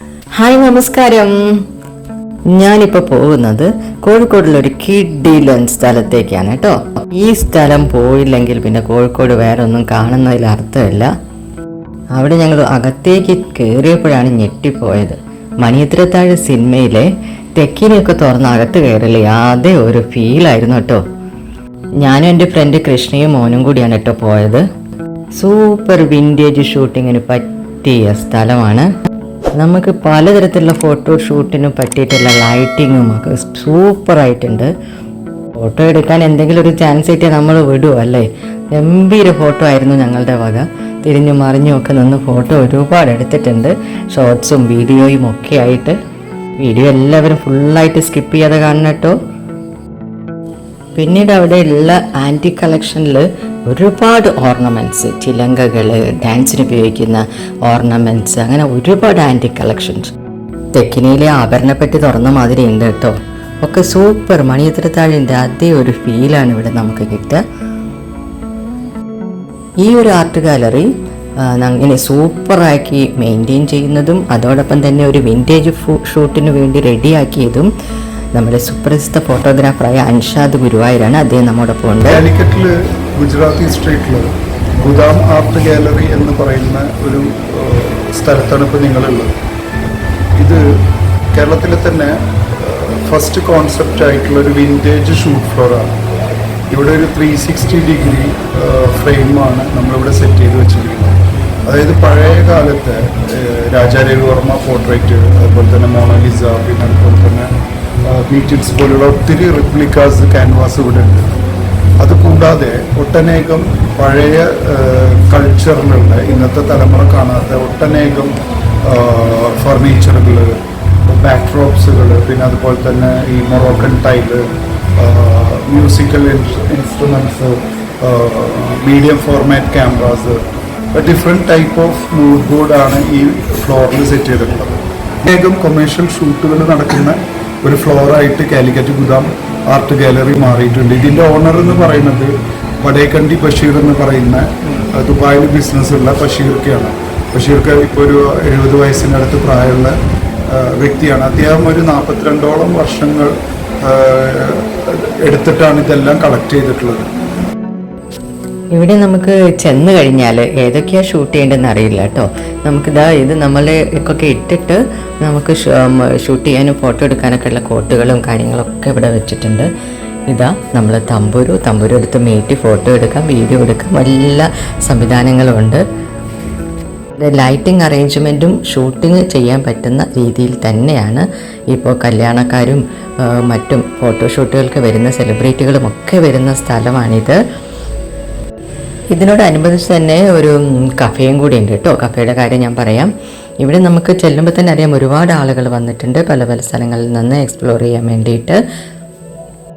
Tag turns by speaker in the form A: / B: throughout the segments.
A: Hi നമസ്കാരം. ഞാനിപ്പോൾ പോകുന്നത് കോഴിക്കോടുള്ള ഒരു കിഡിലൻ സ്ഥലത്തേക്കാണ് കേട്ടോ. ഈ സ്ഥലം പോയില്ലെങ്കിൽ പിന്നെ കോഴിക്കോട് വേറെ ഒന്നും കാണുന്നതിൽ അർത്ഥമില്ല. അവിടെ ഞങ്ങൾ അകത്തേക്ക് കയറിയപ്പോഴാണ് ഞെട്ടിപ്പോയത്. മണിയത്തിരത്താഴ് സിനിമയിലെ തെക്കിനെയൊക്കെ തുറന്ന് അകത്ത് കയറില്ലേ അതേ ഒരു ഫീലായിരുന്നു കേട്ടോ. ഞാനും എന്റെ ഫ്രണ്ട് കൃഷ്ണയും മോനും കൂടിയാണ് കേട്ടോ പോയത്. സൂപ്പർ വിന്റേജ് ഷൂട്ടിങ്ങിന് പറ്റിയ സ്ഥലമാണ്. നമുക്ക് പലതരത്തിലുള്ള ഫോട്ടോ ഷൂട്ടിനും പറ്റിയിട്ടുള്ള ലൈറ്റിങ്ങും ഒക്കെ സൂപ്പർ ആയിട്ടുണ്ട് ഫോട്ടോ എടുക്കാൻ എന്തെങ്കിലും ഒരു ചാൻസ് കിട്ടിയാൽ നമ്മൾ വിടുമോ അല്ലേ? ഗംഭീര ഫോട്ടോ ആയിരുന്നു ഞങ്ങളുടെ വക. തിരിഞ്ഞു മറിഞ്ഞും ഒക്കെ നിന്ന് ഫോട്ടോ ഒരുപാട് എടുത്തിട്ടുണ്ട്. ഷോർട്സും വീഡിയോയും ഒക്കെ ആയിട്ട്. വീഡിയോ എല്ലാവരും ഫുള്ളായിട്ട് സ്കിപ്പ് ചെയ്യാതെ കാണണം കേട്ടോ. പിന്നീട് അവിടെയുള്ള ആന്റി കളക്ഷനിൽ ഒരുപാട് ഓർണമെന്റ്സ് ചിലങ്കകൾ ഡാൻസിന് ഉപയോഗിക്കുന്ന ഓർണമെന്റ്സ് അങ്ങനെ ഒരുപാട് ആന്റി കളക്ഷൻസ് തെക്കിനിയിലെ ആഭരണപ്പെട്ടി തുറന്ന മാതിരി ഉണ്ട് കേട്ടോ. ഒക്കെ സൂപ്പർ മണിയത്തിരത്താഴിന്റെ അതേ ഒരു ഫീലാണ് ഇവിടെ നമുക്ക് കിട്ടുക. ഈ ഒരു ആർട്ട് ഗാലറി അങ്ങനെ സൂപ്പറാക്കി മെയിന്റെയിൻ ചെയ്യുന്നതും അതോടൊപ്പം തന്നെ ഒരു വിന്റേജ് ഷൂട്ടിന് വേണ്ടി റെഡിയാക്കിയതും നമ്മുടെ സുപ്രസിദ്ധ ഫോട്ടോഗ്രാഫറായ അൻഷാദ് ഗുരുവായൂരാണ് അദ്ദേഹം നമ്മോടൊപ്പം ഉണ്ട്.
B: കാലിക്കറ്റിൽ ഗുജറാത്തി സ്ട്രീറ്റിൽ ഗുദാം ആർട്ട് ഗാലറി എന്ന് പറയുന്ന ഒരു സ്ഥലത്താണ് ഇപ്പോൾ നിങ്ങളുള്ളത്. ഇത് കേരളത്തിലെ തന്നെ ഫസ്റ്റ് കോൺസെപ്റ്റ് ആയിട്ടുള്ള ഒരു വിന്റേജ് ഷൂട്ട് ഫ്ലോറാണ് ഇവിടെ ഒരു ത്രീ സിക്സ്റ്റി ഡിഗ്രി ഫ്രെയിമാണ് നമ്മളിവിടെ സെറ്റ് ചെയ്ത് വെച്ചിരിക്കുന്നത്. അതായത് പഴയ കാലത്തെ രാജാരവിവർമ്മ രാജാ രവിവർമ്മ പോർട്രേറ്റ് അതുപോലെ തന്നെ മോണലിസ പിന്നെ അതുപോലെ തന്നെ മീറ്റിൽസ് പോലുള്ള ഒത്തിരി റിപ്ലിക്കാസ് ക്യാൻവാസ് ഇവിടെ ഉണ്ട്. അത് കൂടാതെ ഒട്ടനേകം പഴയ കൾച്ചറിലുള്ള ഇന്നത്തെ തലമുറ കാണാത്ത ഒട്ടനേകം ഫർണിച്ചറുകൾ ബാക്ക്ഡ്രോപ്സുകൾ പിന്നെ അതുപോലെ തന്നെ ഈ Moroccan tile musical instruments medium format cameras different type of mood ബോർഡാണ് ഈ ഫ്ലോറിൽ സെറ്റ് ചെയ്തിട്ടുള്ളത്. അനേകം കൊമേഴ്ഷ്യൽ ഷൂട്ടുകൾ നടക്കുന്ന ഒരു ഫ്ലോറായിട്ട് കാലിക്കറ്റ് ഗുദാം ആർട്ട് ഗാലറി മാറിയിട്ടുണ്ട്. ഇതിന്റെ ഓണർ എന്ന് പറയുന്നത് വടേക്കണ്ടി ബഷീർ എന്ന് പറയുന്ന ദുബായിൽ ബിസിനസ്സുള്ള ബഷീർക്കാണ്. ബഷീർക്ക് ഇപ്പോൾ ഒരു എഴുപത് വയസ്സിനടുത്ത് പ്രായമുള്ള വ്യക്തിയാണ്. അദ്ദേഹം ഒരു നാൽപ്പത്തിരണ്ടോളം വർഷങ്ങൾ എടുത്തിട്ടാണ് ഇതെല്ലാം കളക്ട് ചെയ്തിട്ടുള്ളത്.
A: ഇവിടെ നമുക്ക് ചെന്ന് കഴിഞ്ഞാൽ ഏതൊക്കെയാ ഷൂട്ട് ചെയ്യേണ്ടതെന്ന് അറിയില്ല കേട്ടോ. നമുക്കിതാ ഇത് നമ്മൾ ഒക്കെ ഇട്ടിട്ട് നമുക്ക് ഷൂട്ട് ചെയ്യാനും ഫോട്ടോ എടുക്കാനൊക്കെ ഉള്ള കോട്ടുകളും കാര്യങ്ങളൊക്കെ ഇവിടെ വെച്ചിട്ടുണ്ട്. ഇതാ നമ്മൾ തമ്പുരു തമ്പുരു എടുത്ത് മീറ്റി ഫോട്ടോ എടുക്കാം വീഡിയോ എടുക്കാം എല്ലാ സംവിധാനങ്ങളും ഉണ്ട് ലൈറ്റിംഗ് അറേഞ്ച്മെന്റും ഷൂട്ടിങ് ചെയ്യാൻ പറ്റുന്ന രീതിയിൽ തന്നെയാണ് ഇപ്പോൾ കല്യാണക്കാരും മറ്റും ഫോട്ടോഷൂട്ടുകൾക്ക് വരുന്ന സെലിബ്രിറ്റികളും ഒക്കെ വരുന്ന സ്ഥലമാണിത്. ഇതിനോടനുബന്ധിച്ച് തന്നെ ഒരു കഫേയും കൂടി ഉണ്ട് കേട്ടോ. കഫേയുടെ കാര്യം ഞാൻ പറയാം. ഇവിടെ നമുക്ക് ചെല്ലുമ്പോൾ തന്നെ അറിയാം ഒരുപാട് ആളുകൾ വന്നിട്ടുണ്ട് പല പല സ്ഥലങ്ങളിൽ നിന്ന് എക്സ്പ്ലോർ ചെയ്യാൻ വേണ്ടിയിട്ട്.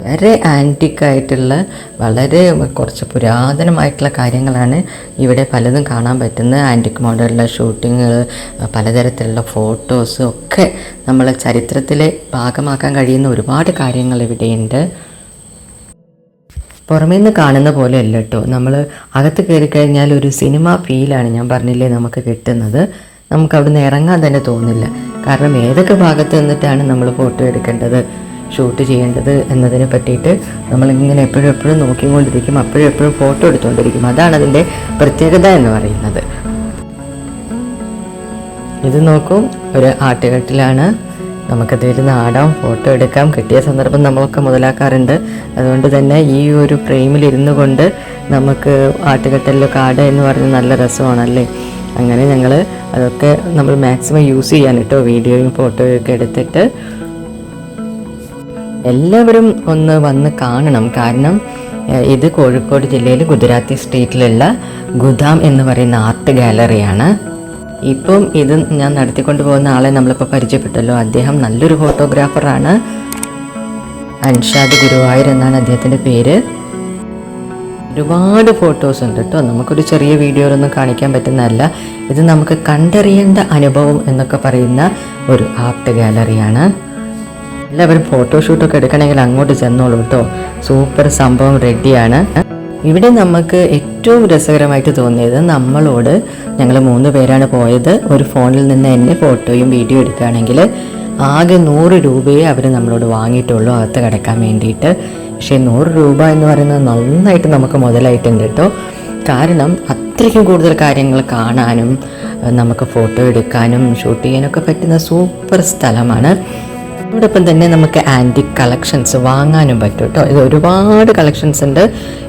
A: വളരെ ആന്റിക്കായിട്ടുള്ള വളരെ കുറച്ച് പുരാതനമായിട്ടുള്ള കാര്യങ്ങളാണ് ഇവിടെ പലതും കാണാൻ പറ്റുന്നത്. ആന്റിക് മോഡലുള്ള ഷൂട്ടിങ്ങുകൾ പലതരത്തിലുള്ള ഫോട്ടോസ് ഒക്കെ നമ്മളെ ചരിത്രത്തിലെ ഭാഗമാക്കാൻ കഴിയുന്ന ഒരുപാട് കാര്യങ്ങൾ ഇവിടെയുണ്ട്. പുറമേ നിന്ന് കാണുന്ന പോലെ അല്ല കേട്ടോ നമ്മൾ അകത്ത് കയറി കഴിഞ്ഞാൽ ഒരു സിനിമ ഫീലാണ് ഞാൻ പറഞ്ഞില്ലേ നമുക്ക് കിട്ടുന്നത്. നമുക്ക് അവിടുന്ന് ഇറങ്ങാൻ തന്നെ തോന്നില്ല. കാരണം ഏതൊക്കെ ഭാഗത്ത് നിന്നിട്ടാണ് നമ്മൾ ഫോട്ടോ എടുക്കേണ്ടത് ഷൂട്ട് ചെയ്യേണ്ടത് എന്നതിനെ പറ്റിയിട്ട് നമ്മളിങ്ങനെ എപ്പോഴും എപ്പോഴും നോക്കിക്കൊണ്ടിരിക്കും അപ്പോഴും എപ്പോഴും ഫോട്ടോ എടുത്തുകൊണ്ടിരിക്കും അതാണ് അതിന്റെ പ്രത്യേകത എന്ന് പറയുന്നത്. ഇത് നോക്കൂ ഒരു ആട്ടുകെട്ടിലാണ് നമുക്കതിൽ ആടാം ഫോട്ടോ എടുക്കാം. കിട്ടിയ സന്ദർഭം നമ്മളൊക്കെ മുതലാക്കാറുണ്ട്. അതുകൊണ്ട് തന്നെ ഈ ഒരു ഫ്രെയിമിൽ ഇരുന്നു കൊണ്ട് നമുക്ക് ആട്ടുകെട്ടലിലൊക്കെ ആടുക എന്ന് പറഞ്ഞാൽ നല്ല രസമാണല്ലേ? അങ്ങനെ ഞങ്ങൾ അതൊക്കെ നമ്മൾ മാക്സിമം യൂസ് ചെയ്യാൻ കേട്ടോ വീഡിയോയും ഫോട്ടോയും ഒക്കെ എടുത്തിട്ട് എല്ലാവരും ഒന്ന് വന്ന് കാണണം. കാരണം ഇത് കോഴിക്കോട് ജില്ലയിൽ ഗുജറാത്തി സ്ട്രീറ്റിലുള്ള ഗുദാം എന്ന് പറയുന്ന ആർട്ട് ഗാലറിയാണ് ഇപ്പം ഇത് ഞാൻ നടത്തിക്കൊണ്ട് പോകുന്ന ആളെ നമ്മളിപ്പോൾ പരിചയപ്പെട്ടല്ലോ. അദ്ദേഹം നല്ലൊരു ഫോട്ടോഗ്രാഫറാണ് അൻഷാദ് ഗുരുവായൂർ എന്നാണ് അദ്ദേഹത്തിന്റെ പേര്. ഒരുപാട് ഫോട്ടോസ് ഉണ്ട് കേട്ടോ നമുക്കൊരു ചെറിയ വീഡിയോയിലൊന്നും കാണിക്കാൻ പറ്റുന്നതല്ല. ഇത് നമുക്ക് കണ്ടറിയേണ്ട അനുഭവം എന്നൊക്കെ പറയുന്ന ഒരു ആർട്ട് ഗാലറിയാണ് എല്ലാവരും ഫോട്ടോഷൂട്ടൊക്കെ എടുക്കണമെങ്കിൽ അങ്ങോട്ട് ചെന്നോളൂ കേട്ടോ സൂപ്പർ സംഭവം റെഡിയാണ് ഇവിടെ നമുക്ക് ഏറ്റവും രസകരമായിട്ട് തോന്നിയത് നമ്മളോട് ഞങ്ങൾ മൂന്ന് പേരാണ് പോയത്. ഒരു ഫോണിൽ നിന്ന് എന്നെ ഫോട്ടോയും വീഡിയോ എടുക്കുകയാണെങ്കിൽ ആകെ നൂറ് രൂപയെ അവർ നമ്മളോട് വാങ്ങിയിട്ടുള്ളൂ. അകത്ത് കിടക്കാൻ വേണ്ടിയിട്ട്. പക്ഷേ നൂറ് രൂപ എന്ന് പറയുന്നത് നന്നായിട്ട് നമുക്ക് മുതലായിട്ടുണ്ട് കേട്ടോ. കാരണം അത്രയ്ക്കും കൂടുതൽ കാര്യങ്ങൾ കാണാനും നമുക്ക് ഫോട്ടോ എടുക്കാനും ഷൂട്ട് ചെയ്യാനൊക്കെ പറ്റുന്ന സൂപ്പർ സ്ഥലമാണ്. അതോടൊപ്പം തന്നെ നമുക്ക് ആന്റിക് കളക്ഷൻസ് വാങ്ങാനും പറ്റും കേട്ടോ ഇത് ഒരുപാട് കളക്ഷൻസ് ഉണ്ട്.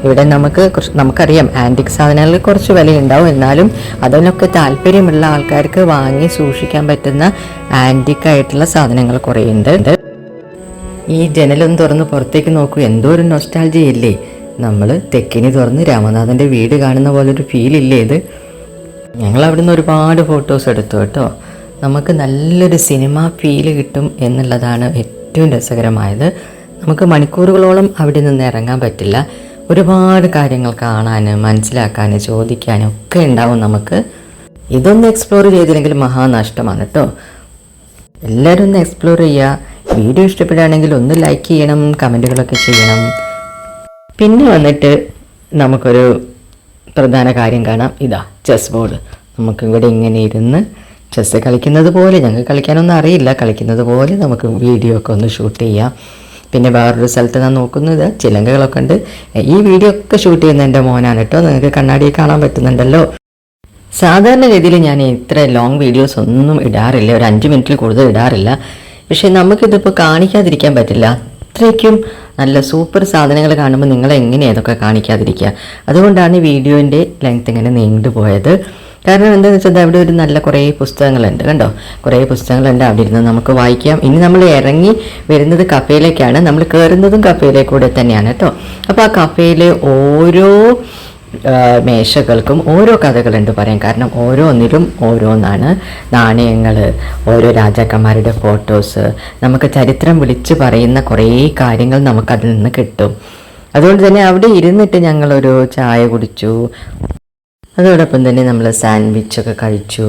A: ഇവിടെ നമുക്ക് നമുക്കറിയാം ആന്റിക് സാധനങ്ങളിൽ കുറച്ച് വിലയുണ്ടാവും. എന്നാലും അതിനൊക്കെ താല്പര്യമുള്ള ആൾക്കാർക്ക് വാങ്ങി സൂക്ഷിക്കാൻ പറ്റുന്ന ആന്റിക് ആയിട്ടുള്ള സാധനങ്ങൾ കുറേ ഉണ്ട് ഈ ജനലൊന്ന് തുറന്ന് പുറത്തേക്ക് നോക്കൂ. എന്തോ ഒരു നൊസ്റ്റാൾജി ഇല്ലേ? നമ്മൾ തെക്കിനി തുറന്ന് രാമനാഥന്റെ വീട് കാണുന്ന പോലൊരു ഇല്ലേ ഇത്? ഞങ്ങൾ അവിടുന്ന് ഒരുപാട് ഫോട്ടോസ് എടുത്തു കേട്ടോ. നമുക്ക് നല്ലൊരു സിനിമ ഫീൽ കിട്ടും എന്നുള്ളതാണ് ഏറ്റവും രസകരമായത്. നമുക്ക് മണിക്കൂറുകളോളം അവിടെ നിന്ന് ഇറങ്ങാൻ പറ്റില്ല. ഒരുപാട് കാര്യങ്ങൾ കാണാനും മനസ്സിലാക്കാനും ചോദിക്കാനും ഒക്കെ ഉണ്ടാവും നമുക്ക്. ഇതൊന്ന് എക്സ്പ്ലോർ ചെയ്തില്ലെങ്കിൽ മഹാനഷ്ടമാണ് കേട്ടോ എല്ലാവരും ഒന്ന് എക്സ്പ്ലോർ ചെയ്യുക. വീഡിയോ ഇഷ്ടപ്പെടുകയാണെങ്കിൽ ഒന്ന് ലൈക്ക് ചെയ്യണം കമന്റുകളൊക്കെ ചെയ്യണം. പിന്നെ വന്നിട്ട് നമുക്കൊരു പ്രധാന കാര്യം കാണാം. ഇതാ ചെസ് ബോർഡ് നമുക്ക് ഇവിടെ ഇങ്ങനെ ഇരുന്ന് ചെസ്സ് കളിക്കുന്നത് പോലെ ഞങ്ങൾക്ക് കളിക്കാനൊന്നും അറിയില്ല. കളിക്കുന്നത് പോലെ നമുക്ക് വീഡിയോ ഒക്കെ ഒന്ന് ഷൂട്ട് ചെയ്യാം. പിന്നെ വേറൊരു സ്ഥലത്ത് ഞാൻ നോക്കുന്നത് ചിലങ്കകളൊക്കെ ഉണ്ട്. ഈ വീഡിയോ ഒക്കെ ഷൂട്ട് ചെയ്യുന്ന എന്റെ മോനാണ് കേട്ടോ. നിങ്ങൾക്ക് കണ്ണാടിയിൽ കാണാൻ പറ്റുന്നുണ്ടല്ലോ. സാധാരണ രീതിയിൽ ഞാൻ ഇത്ര ലോങ് വീഡിയോസ് ഒന്നും ഇടാറില്ല. ഒരു അഞ്ച് മിനിറ്റിൽ കൂടുതൽ ഇടാറില്ല. പക്ഷേ നമുക്കിതിപ്പോൾ കാണിക്കാതിരിക്കാൻ പറ്റില്ല. അത്രയ്ക്കും നല്ല സൂപ്പർ സാധനങ്ങൾ കാണുമ്പോൾ നിങ്ങൾ എങ്ങനെയാണ് ഇതൊക്കെ കാണിക്കാതിരിക്കുക? അതുകൊണ്ടാണ് വീഡിയോന്റെ ലെങ്ത് ഇങ്ങനെ നീണ്ടു പോയത് കാരണം എന്താണെന്ന് വെച്ചാൽ അവിടെ ഒരു നല്ല കുറേ പുസ്തകങ്ങളുണ്ട് കണ്ടോ? കുറേ പുസ്തകങ്ങളുണ്ട് അവിടെ ഇരുന്ന് നമുക്ക് വായിക്കാം. ഇനി നമ്മൾ ഇറങ്ങി വരുന്നത് കഫേയിലേക്കാണ് നമ്മൾ കയറുന്നതും കഫേയിലേക്കൂടെ തന്നെയാണ് കേട്ടോ. അപ്പോൾ ആ കഫേയിലെ ഓരോ മേശകൾക്കും ഓരോ കഥകളുണ്ട് പറയാം കാരണം ഓരോന്നിലും ഓരോന്നാണ് നാണയങ്ങൾ ഓരോ രാജാക്കന്മാരുടെ ഫോട്ടോസ് നമുക്ക് ചരിത്രം വിളിച്ച് പറയുന്ന കുറേ കാര്യങ്ങൾ നമുക്കതിൽ നിന്ന് കിട്ടും. അതുകൊണ്ട് തന്നെ അവിടെ ഇരുന്നിട്ട് ഞങ്ങളൊരു ചായ കുടിച്ചു. അതോടൊപ്പം തന്നെ നമ്മൾ സാൻഡ്വിച്ചൊക്കെ കഴിച്ചു.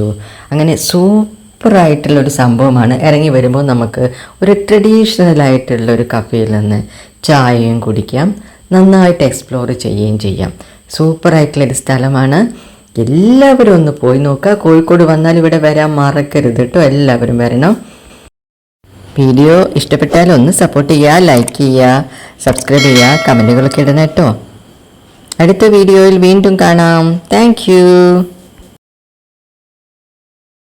A: അങ്ങനെ സൂപ്പറായിട്ടുള്ളൊരു സംഭവമാണ്. ഇറങ്ങി വരുമ്പോൾ നമുക്ക് ഒരു ട്രഡീഷണൽ ആയിട്ടുള്ള ഒരു കഫേയിൽ നിന്ന് ചായയും കുടിക്കാം. നന്നായിട്ട് എക്സ്പ്ലോർ ചെയ്യുകയും ചെയ്യാം. സൂപ്പറായിട്ടുള്ളൊരു സ്ഥലമാണ്. എല്ലാവരും ഒന്ന് പോയി നോക്കുക. കോഴിക്കോട് വന്നാൽ ഇവിടെ വരാൻ മറക്കരുത് കേട്ടോ. എല്ലാവരും വരണം. വീഡിയോ ഇഷ്ടപ്പെട്ടാൽ ഒന്ന് സപ്പോർട്ട് ചെയ്യുക ലൈക്ക് ചെയ്യുക സബ്സ്ക്രൈബ് ചെയ്യുക കമന്റുകളൊക്കെ ഇടണം കേട്ടോ. അടുത്ത വീഡിയോയിൽ വീണ്ടും കാണാം. താങ്ക്